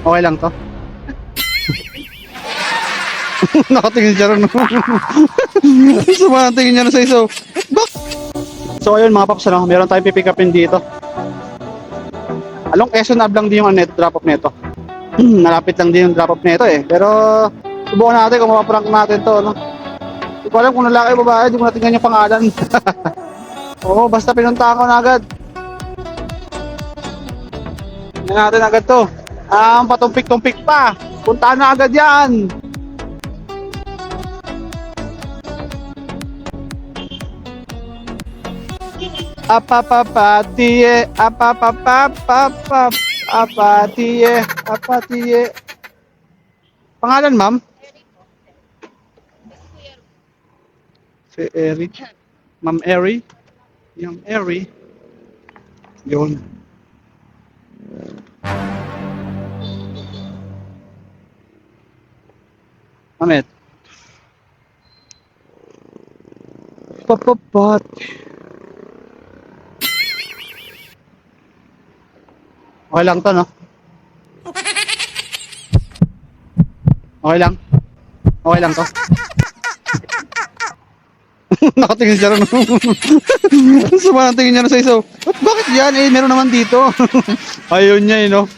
Okay lang to. Nakatingin siya rin. Sama ang tingin niya na sa isaw. So ayun mga paps, ano, meron tayong pipick upin dito. Along Quezon Ave lang din yung ano, neto, drop off nito. Nalapit lang din yung drop off nito eh. Pero subukan natin kung mapaprank natin to. No? Hindi ko alam kung lalaki o babae, hindi ko natingnan yung pangalan. Oo, basta pinuntahan ko na agad. Tingnan natin agad to. Ah, patumpik-tumpik pa. Puntahan na agad yan. Apapapatiye, apapapapapap, apatiye, apatiye. Pangalan, ma'am? Si Eri. Ma'am Eri. Yung Eri. Yun. Amit. Papapat. Okay lang to, no? Okay lang. Okay lang to. Nakatingin siya rin. Sama ang tingin niya na sa isaw. Bakit yan? Eh, meron naman dito. Ayun niya, eh, no?